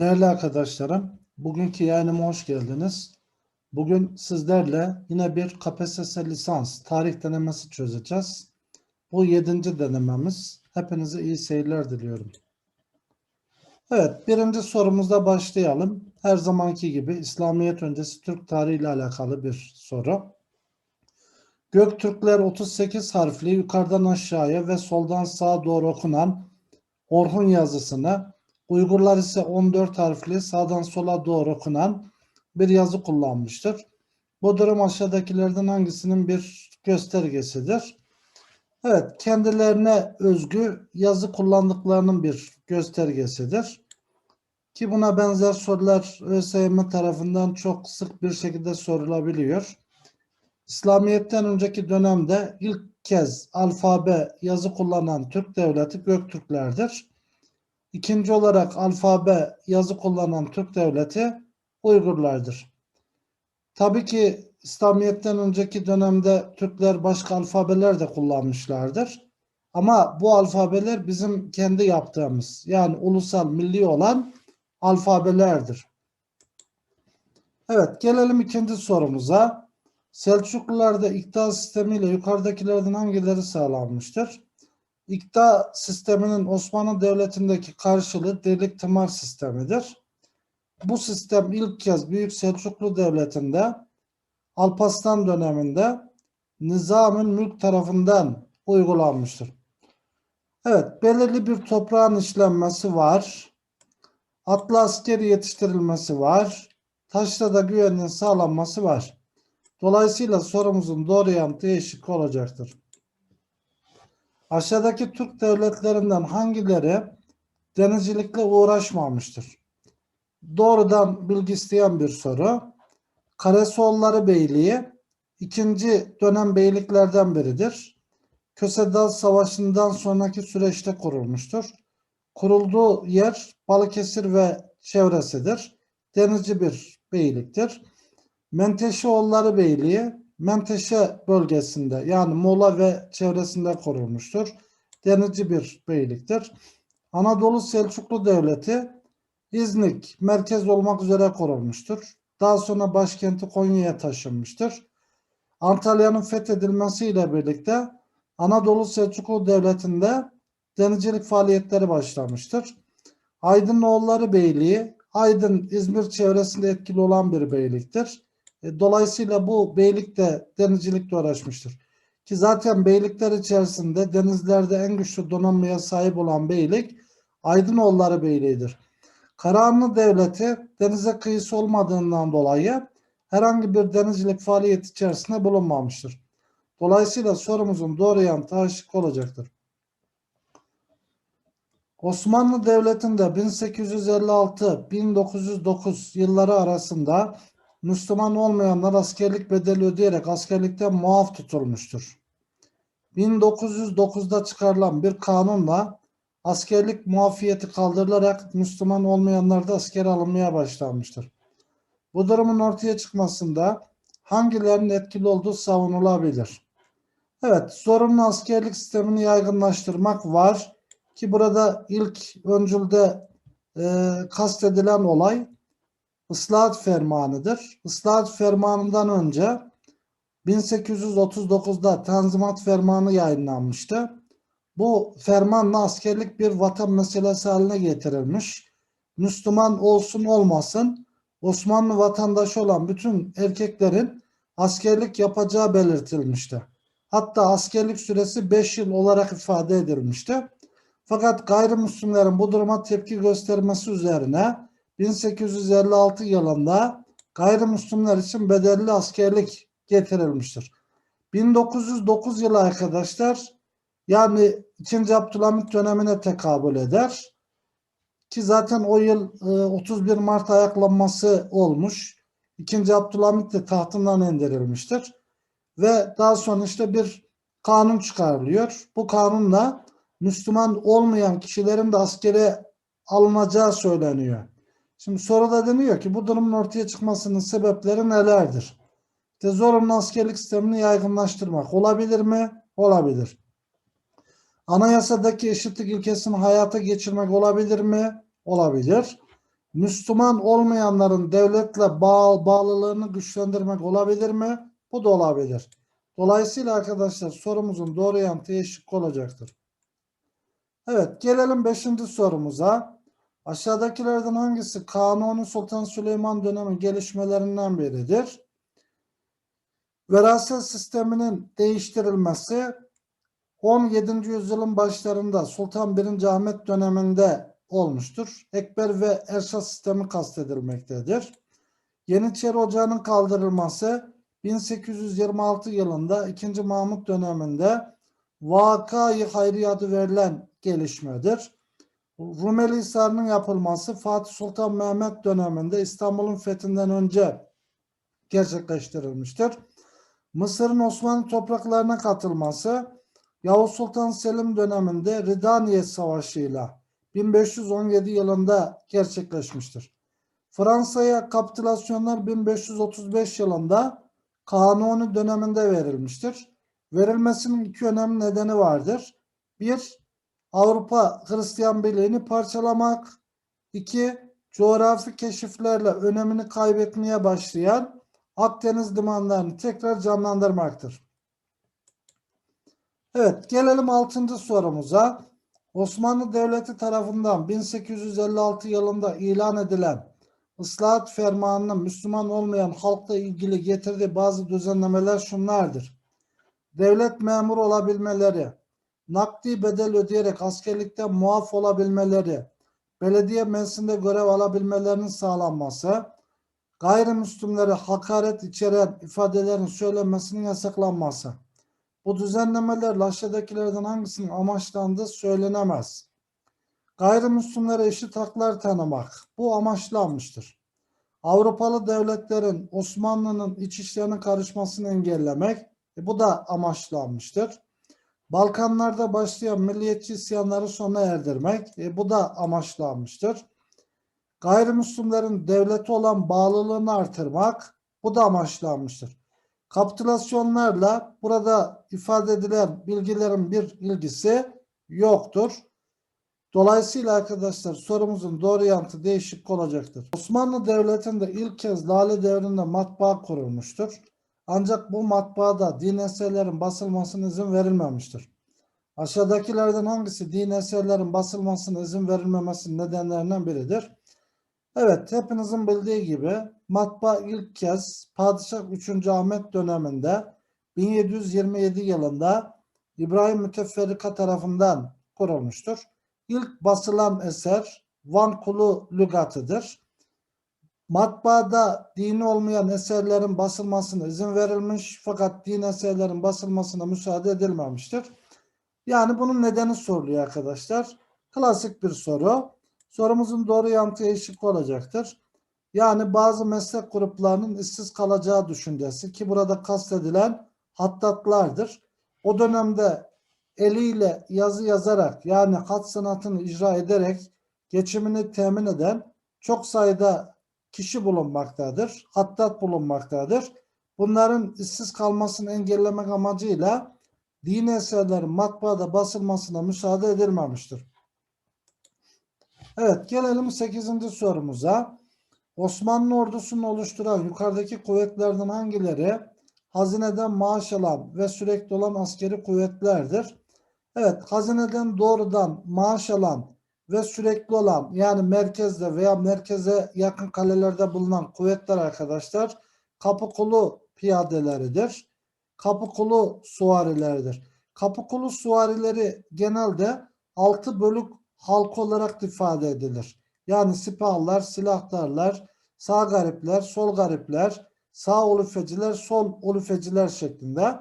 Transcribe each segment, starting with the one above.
Değerli arkadaşlarım, bugünkü yayınıma hoş geldiniz. Bugün sizlerle yine bir KPSS lisans tarih denemesi çözeceğiz. Bu yedinci denememiz. Hepinize iyi seyirler diliyorum. Evet, birinci sorumuzda başlayalım. Her zamanki gibi İslamiyet öncesi Türk tarihi ile alakalı bir soru. Göktürkler 38 harfli yukarıdan aşağıya ve soldan sağa doğru okunan Orhun yazısını Uygurlar ise 14 harfli sağdan sola doğru okunan bir yazı kullanmıştır. Bu durum aşağıdakilerden hangisinin bir göstergesidir? Evet, kendilerine özgü yazı kullandıklarının bir göstergesidir. Ki buna benzer sorular ÖSYM tarafından çok sık bir şekilde sorulabiliyor. İslamiyet'ten önceki dönemde ilk kez alfabe yazı kullanan Türk devleti Göktürklerdir. İkinci olarak alfabe yazı kullanan Türk devleti Uygurlardır. Tabii ki İslamiyet'ten önceki dönemde Türkler başka alfabeler de kullanmışlardır. Ama bu alfabeler bizim kendi yaptığımız yani ulusal milli olan alfabelerdir. Evet gelelim ikinci sorumuza. Selçuklularda iktidar sistemiyle yukarıdakilerden hangileri sağlanmıştır? İktidar sisteminin Osmanlı Devleti'ndeki karşılığı delik tımar sistemidir. Bu sistem ilk kez Büyük Selçuklu Devleti'nde Alparslan döneminde Nizam'ın mülk tarafından uygulanmıştır. Evet, belirli bir toprağın işlenmesi var. Atlı askeri yetiştirilmesi var. Taşrada da güvenliğin sağlanması var. Dolayısıyla sorumuzun doğru yanıtı değişik olacaktır. Aşağıdaki Türk devletlerinden hangileri denizcilikle uğraşmamıştır? Doğrudan bilgi isteyen bir soru. Karasoğulları Beyliği ikinci dönem beyliklerden biridir. Kösedal Savaşı'ndan sonraki süreçte kurulmuştur. Kurulduğu yer Balıkesir ve çevresidir. Denizci bir beyliktir. Menteşeoğulları Beyliği Menteşe bölgesinde yani Muğla ve çevresinde kurulmuştur. Denizci bir beyliktir. Anadolu Selçuklu Devleti İznik merkez olmak üzere kurulmuştur. Daha sonra başkenti Konya'ya taşınmıştır. Antalya'nın fethedilmesiyle birlikte Anadolu Selçuklu Devleti'nde denizcilik faaliyetleri başlamıştır. Aydınoğulları Beyliği, Aydın, İzmir çevresinde etkili olan bir beyliktir. E, dolayısıyla bu beylik de denizcilikle uğraşmıştır. Ki zaten beylikler içerisinde denizlerde en güçlü donanmaya sahip olan beylik Aydınoğulları Beyliği'dir. Karahanlı Devleti denize kıyısı olmadığından dolayı herhangi bir denizcilik faaliyeti içerisinde bulunmamıştır. Dolayısıyla sorumuzun doğru yanıtı aşık olacaktır. Osmanlı Devleti'nde 1856-1909 yılları arasında Müslüman olmayanlar askerlik bedeli ödeyerek askerlikten muaf tutulmuştur. 1909'da çıkarılan bir kanunla askerlik muafiyeti kaldırılarak Müslüman olmayanlar da askere alınmaya başlanmıştır. Bu durumun ortaya çıkmasında hangilerinin etkili olduğu savunulabilir. Evet, zorunlu askerlik sistemini yaygınlaştırmak var ki burada ilk öncülde e, kastedilen olay ıslahat fermanıdır. Islahat fermanından önce 1839'da Tanzimat Fermanı yayınlanmıştı. Bu fermanla askerlik bir vatan meselesi haline getirilmiş. Müslüman olsun olmasın Osmanlı vatandaşı olan bütün erkeklerin askerlik yapacağı belirtilmişti. Hatta askerlik süresi 5 yıl olarak ifade edilmişti. Fakat gayrimüslimlerin bu duruma tepki göstermesi üzerine 1856 yılında gayrimüslimler için bedelli askerlik getirilmiştir. 1909 yılı arkadaşlar yani 2. Abdülhamit dönemine tekabül eder. Ki zaten o yıl 31 e, Mart ayaklanması olmuş. 2. Abdülhamit de tahtından indirilmiştir. Ve daha sonra işte bir kanun çıkarılıyor. Bu kanunla Müslüman olmayan kişilerin de askere alınacağı söyleniyor. Şimdi soruda deniyor ki bu durumun ortaya çıkmasının sebepleri nelerdir? İşte zorunlu askerlik sistemini yaygınlaştırmak olabilir mi? Olabilir. Anayasadaki eşitlik ilkesini hayata geçirmek olabilir mi? Olabilir. Müslüman olmayanların devletle bağ, bağlılığını güçlendirmek olabilir mi? Bu da olabilir. Dolayısıyla arkadaşlar sorumuzun doğru yanıtı E şıkkı olacaktır. Evet gelelim 5. sorumuza. Aşağıdakilerden hangisi Kanuni Sultan Süleyman dönemi gelişmelerinden biridir? Veraset sisteminin değiştirilmesi 17. yüzyılın başlarında Sultan 1. Ahmet döneminde olmuştur. Ekber ve Erşad sistemi kastedilmektedir. Yeniçeri Ocağı'nın kaldırılması 1826 yılında 2. Mahmut döneminde Vakayı Hayri adı verilen gelişmedir. Rumeli Hisarı'nın yapılması Fatih Sultan Mehmet döneminde İstanbul'un fethinden önce gerçekleştirilmiştir. Mısır'ın Osmanlı topraklarına katılması Yavuz Sultan Selim döneminde Ridaniye Savaşı ile 1517 yılında gerçekleşmiştir. Fransa'ya kapitülasyonlar 1535 yılında Kanuni döneminde verilmiştir. Verilmesinin iki önemli nedeni vardır. Bir, Avrupa Hristiyan Birliği'ni parçalamak. İki, coğrafi keşiflerle önemini kaybetmeye başlayan Akdeniz limanlarını tekrar canlandırmaktır. Evet, gelelim 6. sorumuza. Osmanlı Devleti tarafından 1856 yılında ilan edilen Islahat Fermanı'nın Müslüman olmayan halkla ilgili getirdiği bazı düzenlemeler şunlardır. Devlet memuru olabilmeleri, nakdi bedel ödeyerek askerlikten muaf olabilmeleri, belediye meclisinde görev alabilmelerinin sağlanması, gayrimüslimlere hakaret içeren ifadelerin söylenmesinin yasaklanması. Bu düzenlemelerle aşağıdakilerden hangisinin amaçlandığı söylenemez. Gayrimüslimlere eşit haklar tanımak bu amaçlanmıştır. Avrupalı devletlerin Osmanlı'nın iç işlerine karışmasını engellemek e, bu da amaçlanmıştır. Balkanlarda başlayan milliyetçi isyanları sona erdirmek e, bu da amaçlanmıştır. Gayrimüslimlerin devlete olan bağlılığını artırmak bu da amaçlanmıştır. Kapitülasyonlarla burada ifade edilen bilgilerin bir ilgisi yoktur. Dolayısıyla arkadaşlar sorumuzun doğru yanıtı değişik olacaktır. Osmanlı Devleti'nde ilk kez Lale devrinde matbaa kurulmuştur. Ancak bu matbaada din eserlerin basılmasına izin verilmemiştir. Aşağıdakilerden hangisi din eserlerin basılmasına izin verilmemesinin nedenlerinden biridir? Evet, hepinizin bildiği gibi matbaa ilk kez Padişah 3. Ahmet döneminde 1727 yılında İbrahim Müteferrika tarafından kurulmuştur. İlk basılan eser Van Kulu Lügatı'dır. Matbaada dini olmayan eserlerin basılmasına izin verilmiş fakat din eserlerin basılmasına müsaade edilmemiştir. Yani bunun nedeni soruluyor arkadaşlar. Klasik bir soru. Sorumuzun doğru yanıtı eşlik olacaktır. Yani bazı meslek gruplarının işsiz kalacağı düşüncesi ki burada kastedilen hattatlardır. O dönemde eliyle yazı yazarak yani hat sanatını icra ederek geçimini temin eden çok sayıda kişi bulunmaktadır. Hattat bulunmaktadır. Bunların işsiz kalmasını engellemek amacıyla dini eserlerin matbaada basılmasına müsaade edilmemiştir. Evet gelelim 8. sorumuza. Osmanlı ordusunu oluşturan yukarıdaki kuvvetlerden hangileri hazineden maaş alan ve sürekli olan askeri kuvvetlerdir? Evet hazineden doğrudan maaş alan ve sürekli olan yani merkezde veya merkeze yakın kalelerde bulunan kuvvetler arkadaşlar kapı piyadeleridir. Kapı suvarileridir. Kapı suvarileri genelde altı bölük halk olarak ifade edilir. Yani sipahlar, silahtarlar, sağ garipler, sol garipler, sağ ulufeciler, sol ulufeciler şeklinde.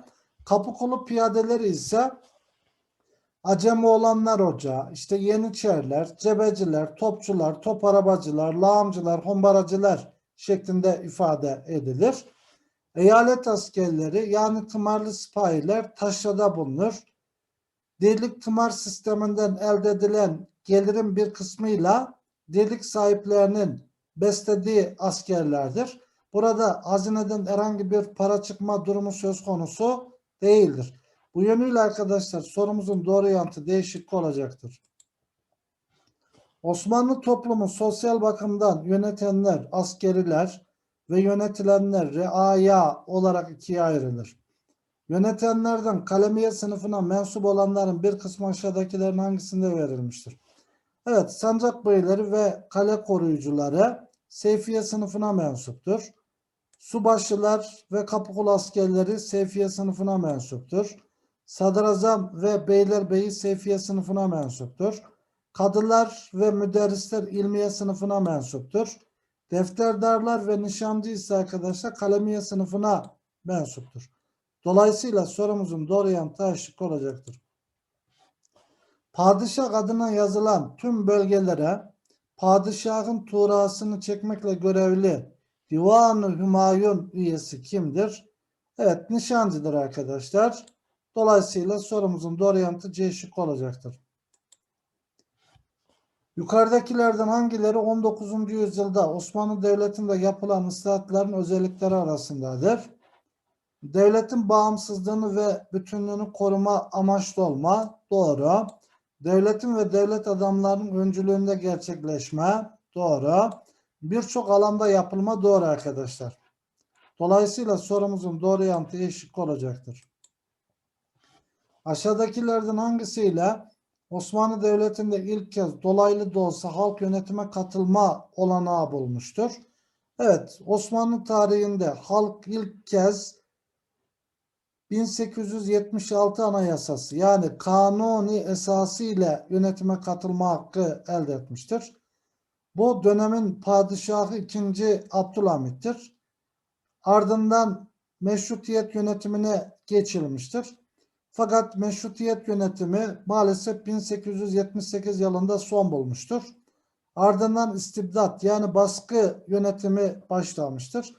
Kapı kolu piyadeleri ise Acemi olanlar ocağı, işte Yeniçeriler, Cebeciler, Topçular, Top Arabacılar, Lağımcılar, Hombaracılar şeklinde ifade edilir. Eyalet askerleri yani tımarlı sipahiler taşrada bulunur. Dirlik tımar sisteminden elde edilen gelirin bir kısmıyla dirlik sahiplerinin beslediği askerlerdir. Burada hazineden herhangi bir para çıkma durumu söz konusu değildir. Bu yönüyle arkadaşlar sorumuzun doğru yanıtı değişik olacaktır. Osmanlı toplumu sosyal bakımdan yönetenler, askeriler ve yönetilenler reaya olarak ikiye ayrılır. Yönetenlerden kalemiye sınıfına mensup olanların bir kısmı aşağıdakilerin hangisinde verilmiştir? Evet, sancak beyleri ve kale koruyucuları Seyfiye sınıfına mensuptur. Subaşılar ve kapıkulu askerleri Seyfiye sınıfına mensuptur. Sadrazam ve beylerbeyi Seyfiye sınıfına mensuptur. Kadılar ve müderrisler ilmiye sınıfına mensuptur. Defterdarlar ve nişancı ise arkadaşlar kalemiye sınıfına mensuptur. Dolayısıyla sorumuzun doğru yanıtı A şıkkı olacaktır. Padişah adına yazılan tüm bölgelere padişahın tuğrasını çekmekle görevli Divan-ı Hümayun üyesi kimdir? Evet nişancıdır arkadaşlar. Dolayısıyla sorumuzun doğru yanıtı C şıkkı olacaktır. Yukarıdakilerden hangileri 19. yüzyılda Osmanlı Devleti'nde yapılan ıslahatların özellikleri arasındadır? Devletin bağımsızlığını ve bütünlüğünü koruma amaçlı olma. Doğru. Devletin ve devlet adamlarının öncülüğünde gerçekleşme. Doğru. Birçok alanda yapılma doğru arkadaşlar. Dolayısıyla sorumuzun doğru yanıtı eşlik olacaktır. Aşağıdakilerden hangisiyle Osmanlı Devleti'nde ilk kez dolaylı da olsa halk yönetime katılma olanağı bulmuştur? Evet, Osmanlı tarihinde halk ilk kez 1876 Anayasası yani kanuni esası ile yönetime katılma hakkı elde etmiştir. Bu dönemin padişahı 2. Abdülhamit'tir. Ardından meşrutiyet yönetimine geçilmiştir. Fakat meşrutiyet yönetimi maalesef 1878 yılında son bulmuştur. Ardından istibdat yani baskı yönetimi başlamıştır.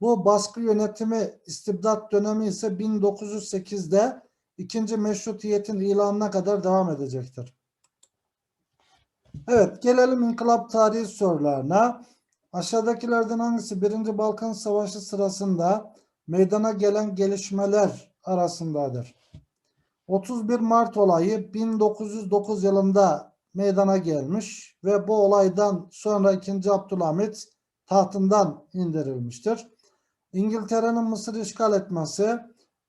Bu baskı yönetimi istibdat dönemi ise 1908'de ikinci meşrutiyetin ilanına kadar devam edecektir. Evet gelelim inkılap tarihi sorularına. Aşağıdakilerden hangisi 1. Balkan Savaşı sırasında meydana gelen gelişmeler arasındadır? 31 Mart olayı 1909 yılında meydana gelmiş ve bu olaydan sonra 2. Abdülhamit tahtından indirilmiştir. İngiltere'nin Mısır işgal etmesi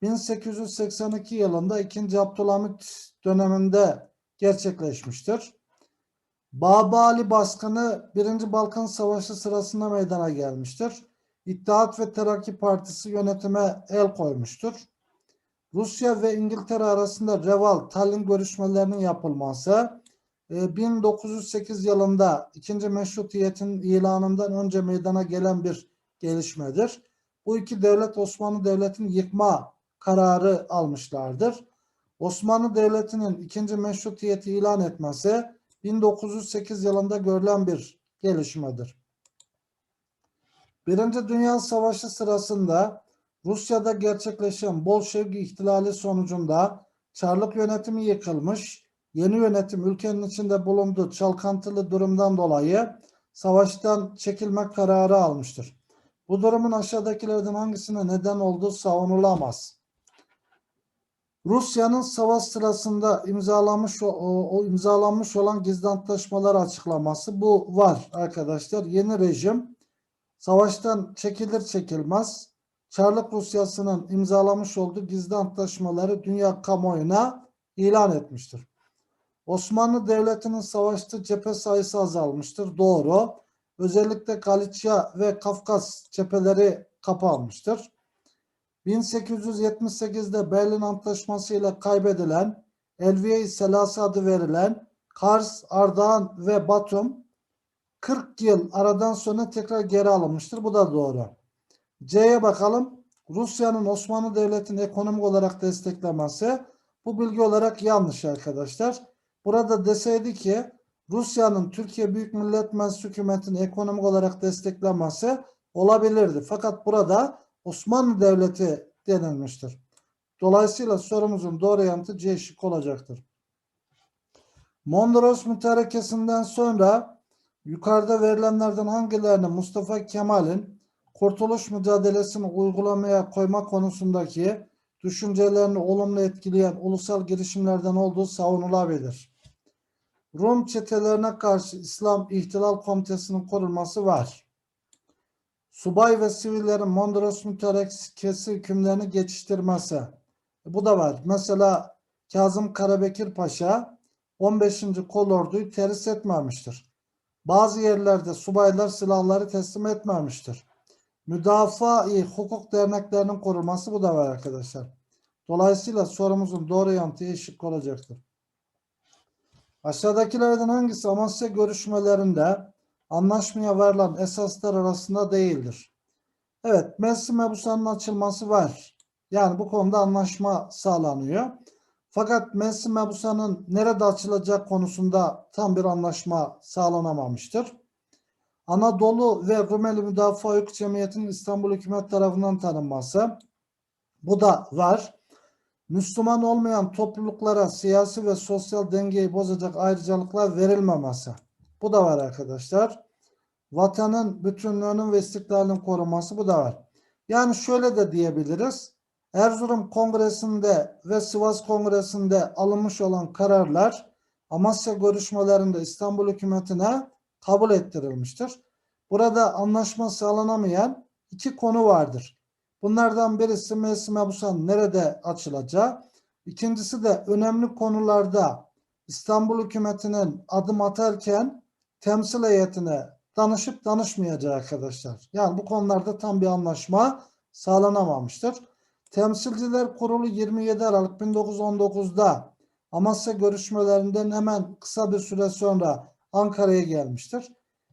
1882 yılında 2. Abdülhamit döneminde gerçekleşmiştir. Babali baskını 1. Balkan Savaşı sırasında meydana gelmiştir. İttihat ve Terakki Partisi yönetime el koymuştur. Rusya ve İngiltere arasında Reval Tallinn görüşmelerinin yapılması 1908 yılında 2. Meşrutiyet'in ilanından önce meydana gelen bir gelişmedir. Bu iki devlet Osmanlı Devleti'nin yıkma kararı almışlardır. Osmanlı Devleti'nin ikinci meşrutiyeti ilan etmesi 1908 yılında görülen bir gelişmedir. Birinci Dünya Savaşı sırasında Rusya'da gerçekleşen Bolşevik ihtilali sonucunda Çarlık yönetimi yıkılmış, yeni yönetim ülkenin içinde bulunduğu çalkantılı durumdan dolayı savaştan çekilme kararı almıştır. Bu durumun aşağıdakilerden hangisine neden olduğu savunulamaz. Rusya'nın savaş sırasında imzalamış o, o imzalanmış olan gizli antlaşmalar açıklaması bu var arkadaşlar. Yeni rejim savaştan çekilir çekilmez Çarlık Rusyası'nın imzalamış olduğu gizli antlaşmaları dünya kamuoyuna ilan etmiştir. Osmanlı Devleti'nin savaştığı cephe sayısı azalmıştır. Doğru. Özellikle Galicia ve Kafkas cepheleri kapanmıştır. 1878'de Berlin Antlaşması ile kaybedilen Elviye-i Selası adı verilen Kars, Ardahan ve Batum 40 yıl aradan sonra tekrar geri alınmıştır. Bu da doğru. C'ye bakalım. Rusya'nın Osmanlı Devleti'ni ekonomik olarak desteklemesi bu bilgi olarak yanlış arkadaşlar. Burada deseydi ki Rusya'nın Türkiye Büyük Millet Meclisi hükümetini ekonomik olarak desteklemesi olabilirdi. Fakat burada Osmanlı Devleti denilmiştir. Dolayısıyla sorumuzun doğru yanıtı C şık olacaktır. Mondros mütarekesinden sonra yukarıda verilenlerden hangilerini Mustafa Kemal'in kurtuluş mücadelesini uygulamaya koyma konusundaki düşüncelerini olumlu etkileyen ulusal girişimlerden olduğu savunulabilir. Rum çetelerine karşı İslam İhtilal Komitesi'nin kurulması var. Subay ve sivillerin Mondros mütarekesi hükümlerini geçiştirmesi. Bu da var. Mesela Kazım Karabekir Paşa 15. kolorduyu terhis etmemiştir. Bazı yerlerde subaylar silahları teslim etmemiştir. Müdafaa-i hukuk derneklerinin kurulması bu da var arkadaşlar. Dolayısıyla sorumuzun doğru yanıtı eşit olacaktır. Aşağıdakilerden hangisi Amasya görüşmelerinde anlaşmaya varılan esaslar arasında değildir? Evet, Messi Mebusan'ın açılması var. Yani bu konuda anlaşma sağlanıyor. Fakat Messi Mebusa'nın nerede açılacak konusunda tam bir anlaşma sağlanamamıştır. Anadolu ve Rumeli Müdafaa Hukuk Cemiyeti'nin İstanbul Hükümet tarafından tanınması. Bu da var. Müslüman olmayan topluluklara siyasi ve sosyal dengeyi bozacak ayrıcalıklar verilmemesi. Bu da var arkadaşlar. Vatanın bütünlüğünün ve istiklalinin korunması bu da var. Yani şöyle de diyebiliriz. Erzurum Kongresi'nde ve Sivas Kongresi'nde alınmış olan kararlar Amasya görüşmelerinde İstanbul hükümetine kabul ettirilmiştir. Burada anlaşma sağlanamayan iki konu vardır. Bunlardan birisi Meclis Mebusan nerede açılacağı. İkincisi de önemli konularda İstanbul hükümetinin adım atarken temsil heyetine danışıp danışmayacağı arkadaşlar. Yani bu konularda tam bir anlaşma sağlanamamıştır. Temsilciler Kurulu 27 Aralık 1919'da Amasya görüşmelerinden hemen kısa bir süre sonra Ankara'ya gelmiştir.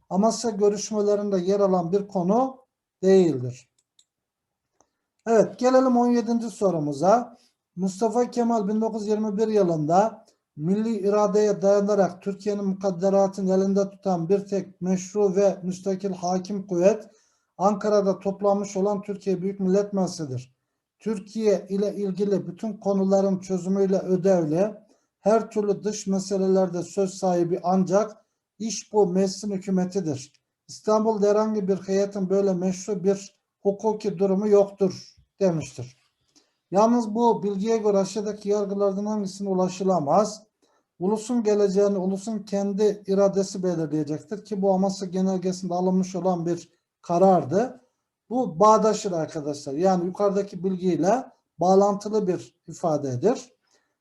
Amasya görüşmelerinde yer alan bir konu değildir. Evet gelelim 17. sorumuza. Mustafa Kemal 1921 yılında milli iradeye dayanarak Türkiye'nin mukadderatını elinde tutan bir tek meşru ve müstakil hakim kuvvet Ankara'da toplanmış olan Türkiye Büyük Millet Meclisi'dir. Türkiye ile ilgili bütün konuların çözümüyle ödevli, her türlü dış meselelerde söz sahibi ancak iş bu meclisin hükümetidir. İstanbul'da herhangi bir heyetin böyle meşru bir hukuki durumu yoktur demiştir. Yalnız bu bilgiye göre aşağıdaki yargılardan hangisine ulaşılamaz? Ulusun geleceğini ulusun kendi iradesi belirleyecektir ki bu Amasya Genelgesi'nde alınmış olan bir karardı. Bu bağdaşır arkadaşlar. Yani yukarıdaki bilgiyle bağlantılı bir ifadedir.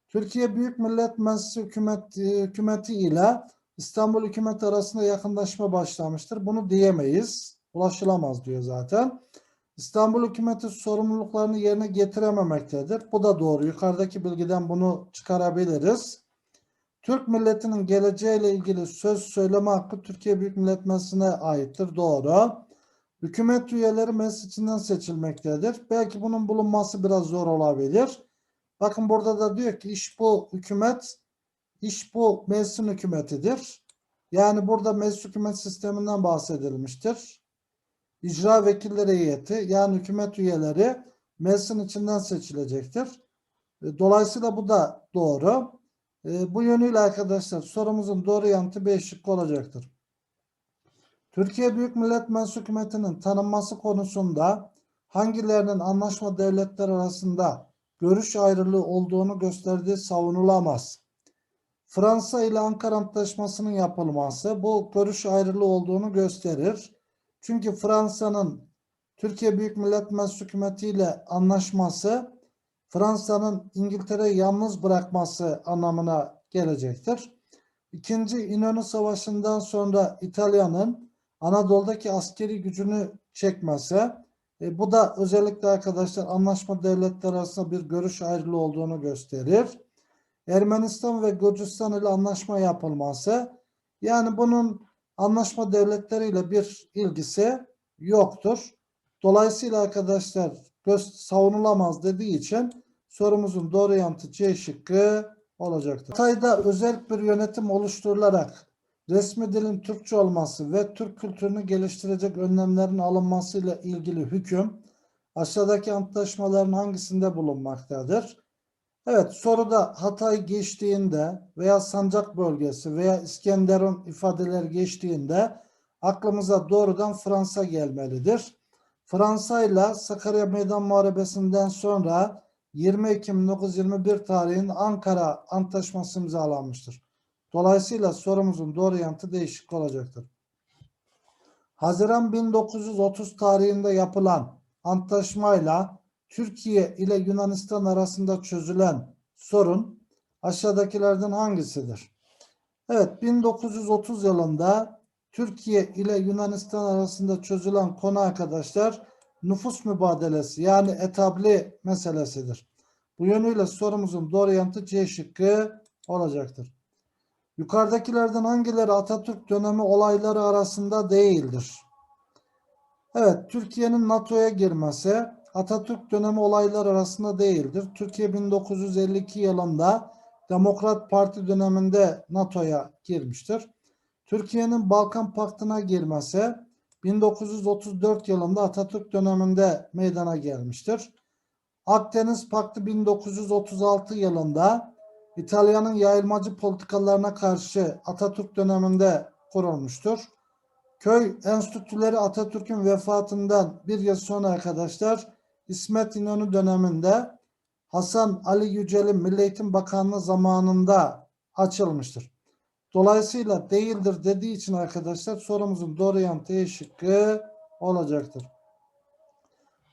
Türkiye Büyük Millet Meclisi hükümet, hükümeti ile İstanbul hükümeti arasında yakınlaşma başlamıştır. Bunu diyemeyiz. Ulaşılamaz diyor zaten. İstanbul hükümeti sorumluluklarını yerine getirememektedir. Bu da doğru. Yukarıdaki bilgiden bunu çıkarabiliriz. Türk milletinin geleceğiyle ilgili söz söyleme hakkı Türkiye Büyük Millet Meclisi'ne aittir. Doğru. Hükümet üyeleri meclis içinden seçilmektedir. Belki bunun bulunması biraz zor olabilir. Bakın burada da diyor ki iş bu hükümet, iş bu meclisin hükümetidir. Yani burada meclis hükümet sisteminden bahsedilmiştir. İcra vekilleri heyeti yani hükümet üyeleri meclisin içinden seçilecektir. E, Dolayısıyla bu da doğru. E, bu yönüyle arkadaşlar sorumuzun doğru yanıtı B şıkkı olacaktır. Türkiye Büyük Millet Meclisi hükümetinin tanınması konusunda hangilerinin anlaşma devletler arasında görüş ayrılığı olduğunu gösterdiği savunulamaz. Fransa ile Ankara Antlaşması'nın yapılması bu görüş ayrılığı olduğunu gösterir. Çünkü Fransa'nın Türkiye Büyük Millet Meclisi hükümeti ile anlaşması Fransa'nın İngiltere'yi yalnız bırakması anlamına gelecektir. İkinci İnönü Savaşı'ndan sonra İtalya'nın Anadolu'daki askeri gücünü çekmesi, e, bu da özellikle arkadaşlar anlaşma devletler arasında bir görüş ayrılığı olduğunu gösterir. Ermenistan ve Gürcistan ile anlaşma yapılması, yani bunun anlaşma devletleriyle bir ilgisi yoktur. Dolayısıyla arkadaşlar göz savunulamaz dediği için sorumuzun doğru yanıtı C şıkkı olacaktır. Hatay'da özel bir yönetim oluşturularak resmi dilin Türkçe olması ve Türk kültürünü geliştirecek önlemlerin alınmasıyla ilgili hüküm aşağıdaki antlaşmaların hangisinde bulunmaktadır? Evet soruda Hatay geçtiğinde veya Sancak bölgesi veya İskenderun ifadeler geçtiğinde aklımıza doğrudan Fransa gelmelidir. Fransa ile Sakarya Meydan Muharebesi'nden sonra 20 Ekim 1921 tarihinde Ankara Antlaşması imzalanmıştır. Dolayısıyla sorumuzun doğru yanıtı değişik olacaktır. Haziran 1930 tarihinde yapılan antlaşmayla Türkiye ile Yunanistan arasında çözülen sorun aşağıdakilerden hangisidir? Evet 1930 yılında Türkiye ile Yunanistan arasında çözülen konu arkadaşlar nüfus mübadelesi yani etabli meselesidir. Bu yönüyle sorumuzun doğru yanıtı C şıkkı olacaktır. Yukarıdakilerden hangileri Atatürk dönemi olayları arasında değildir? Evet, Türkiye'nin NATO'ya girmesi Atatürk dönemi olaylar arasında değildir. Türkiye 1952 yılında Demokrat Parti döneminde NATO'ya girmiştir. Türkiye'nin Balkan Paktı'na girmesi 1934 yılında Atatürk döneminde meydana gelmiştir. Akdeniz Paktı 1936 yılında İtalya'nın yayılmacı politikalarına karşı Atatürk döneminde kurulmuştur. Köy enstitüleri Atatürk'ün vefatından bir yıl sonra arkadaşlar İsmet İnönü döneminde Hasan Ali Yücel'in Milli Eğitim Bakanlığı zamanında açılmıştır. Dolayısıyla değildir dediği için arkadaşlar sorumuzun doğru yanıtı E şıkkı olacaktır.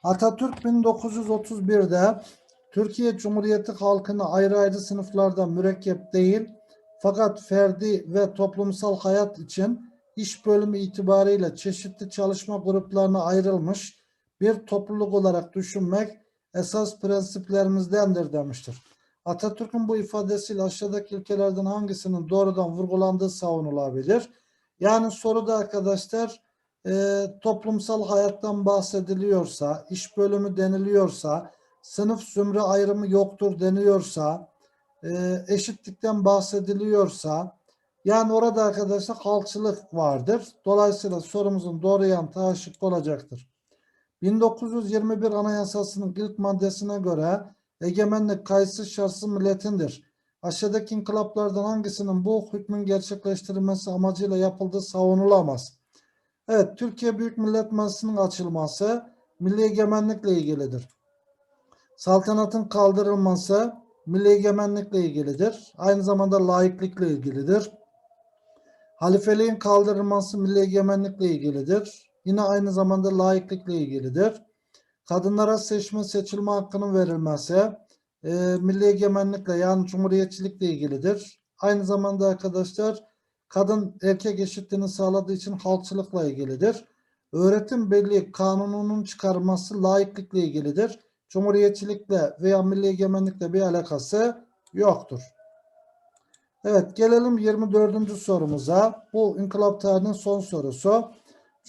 Atatürk 1931'de Türkiye Cumhuriyeti halkını ayrı ayrı sınıflarda mürekkep değil fakat ferdi ve toplumsal hayat için iş bölümü itibariyle çeşitli çalışma gruplarına ayrılmış bir topluluk olarak düşünmek esas prensiplerimizdendir demiştir. Atatürk'ün bu ifadesiyle aşağıdaki ilkelerden hangisinin doğrudan vurgulandığı savunulabilir? Yani soruda arkadaşlar e, toplumsal hayattan bahsediliyorsa, iş bölümü deniliyorsa, sınıf zümre ayrımı yoktur deniyorsa, e, eşitlikten bahsediliyorsa, yani orada arkadaşlar halkçılık vardır. Dolayısıyla sorumuzun doğru yanıtı A şıkkı olacaktır. 1921 Anayasası'nın ilk maddesine göre egemenlik kayıtsız şartsız milletindir. Aşağıdaki inkılaplardan hangisinin bu hükmün gerçekleştirilmesi amacıyla yapıldığı savunulamaz. Evet, Türkiye Büyük Millet Meclisi'nin açılması milli egemenlikle ilgilidir. Saltanatın kaldırılması milli egemenlikle ilgilidir. Aynı zamanda laiklikle ilgilidir. Halifeliğin kaldırılması milli egemenlikle ilgilidir. Yine aynı zamanda laiklikle ilgilidir. Kadınlara seçme seçilme hakkının verilmesi e, milli egemenlikle yani cumhuriyetçilikle ilgilidir. Aynı zamanda arkadaşlar kadın erkek eşitliğini sağladığı için halkçılıkla ilgilidir. Öğretim Birliği Kanunu'nun çıkarılması laiklikle ilgilidir. Cumhuriyetçilikle veya milli egemenlikle bir alakası yoktur. Evet gelelim 24. sorumuza. Bu inkılap tarihinin son sorusu.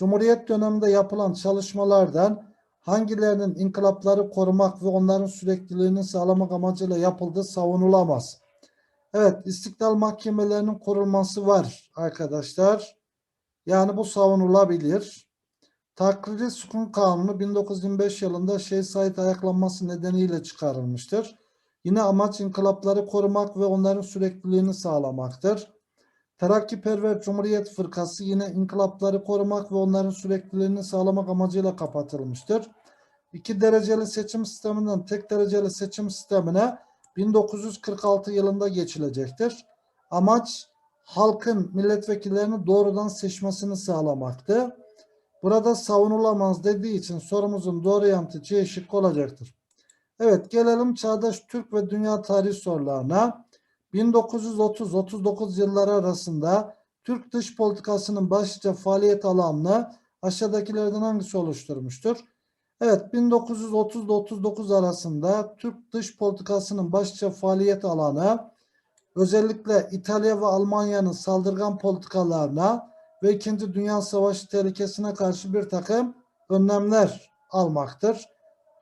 Cumhuriyet döneminde yapılan çalışmalardan hangilerinin inkılapları korumak ve onların sürekliliğini sağlamak amacıyla yapıldığı savunulamaz. Evet istiklal mahkemelerinin kurulması var arkadaşlar. Yani bu savunulabilir. Takriri Sukun Kanunu 1925 yılında Şeyh Said ayaklanması nedeniyle çıkarılmıştır. Yine amaç inkılapları korumak ve onların sürekliliğini sağlamaktır. Terakkiperver Cumhuriyet Fırkası yine inkılapları korumak ve onların sürekliliğini sağlamak amacıyla kapatılmıştır. İki dereceli seçim sisteminden tek dereceli seçim sistemine 1946 yılında geçilecektir. Amaç halkın milletvekillerini doğrudan seçmesini sağlamaktı. Burada savunulamaz dediği için sorumuzun doğru yanıtı C şıkkı olacaktır. Evet gelelim çağdaş Türk ve dünya tarihi sorularına. 1930-39 yılları arasında Türk dış politikasının başlıca faaliyet alanını aşağıdakilerden hangisi oluşturmuştur? Evet 1930-39 arasında Türk dış politikasının başlıca faaliyet alanı özellikle İtalya ve Almanya'nın saldırgan politikalarına ve 2. Dünya Savaşı tehlikesine karşı bir takım önlemler almaktır.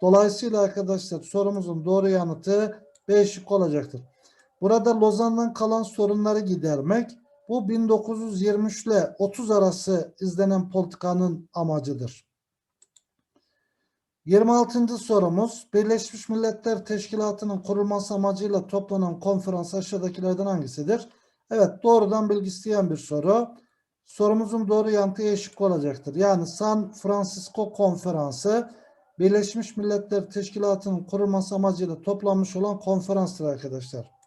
Dolayısıyla arkadaşlar sorumuzun doğru yanıtı B şık olacaktır. Burada Lozan'dan kalan sorunları gidermek bu 1923 ile 30 arası izlenen politikanın amacıdır. 26. sorumuz Birleşmiş Milletler Teşkilatı'nın kurulması amacıyla toplanan konferans aşağıdakilerden hangisidir? Evet doğrudan bilgi isteyen bir soru. Sorumuzun doğru yanıtı eşik olacaktır. Yani San Francisco Konferansı Birleşmiş Milletler Teşkilatı'nın kurulması amacıyla toplanmış olan konferanstır arkadaşlar.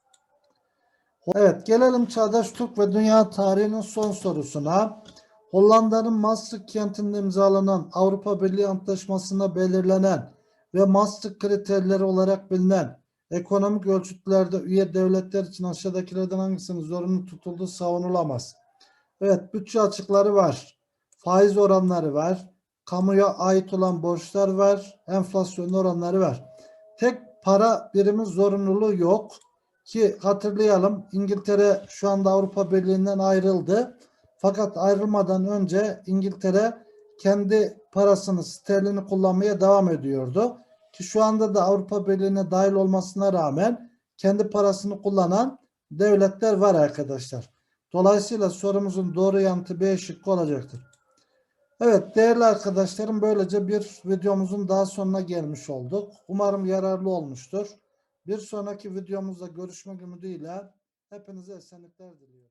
Evet gelelim Çağdaş Türk ve Dünya tarihinin son sorusuna. Hollanda'nın Maastricht kentinde imzalanan Avrupa Birliği Antlaşması'nda belirlenen ve Maastricht kriterleri olarak bilinen ekonomik ölçütlerde üye devletler için aşağıdakilerden hangisinin zorunlu tutulduğu savunulamaz. Evet bütçe açıkları var. Faiz oranları var. Kamuya ait olan borçlar var. Enflasyon oranları var. Tek para birimi zorunluluğu yok. Ki hatırlayalım İngiltere şu anda Avrupa Birliği'nden ayrıldı. Fakat ayrılmadan önce İngiltere kendi parasını sterlini kullanmaya devam ediyordu. Ki şu anda da Avrupa Birliği'ne dahil olmasına rağmen kendi parasını kullanan devletler var arkadaşlar. Dolayısıyla sorumuzun doğru yanıtı B şıkkı olacaktır. Evet değerli arkadaşlarım böylece bir videomuzun daha sonuna gelmiş olduk. Umarım yararlı olmuştur. Bir sonraki videomuzda görüşmek ümidiyle hepinize esenlikler diliyorum.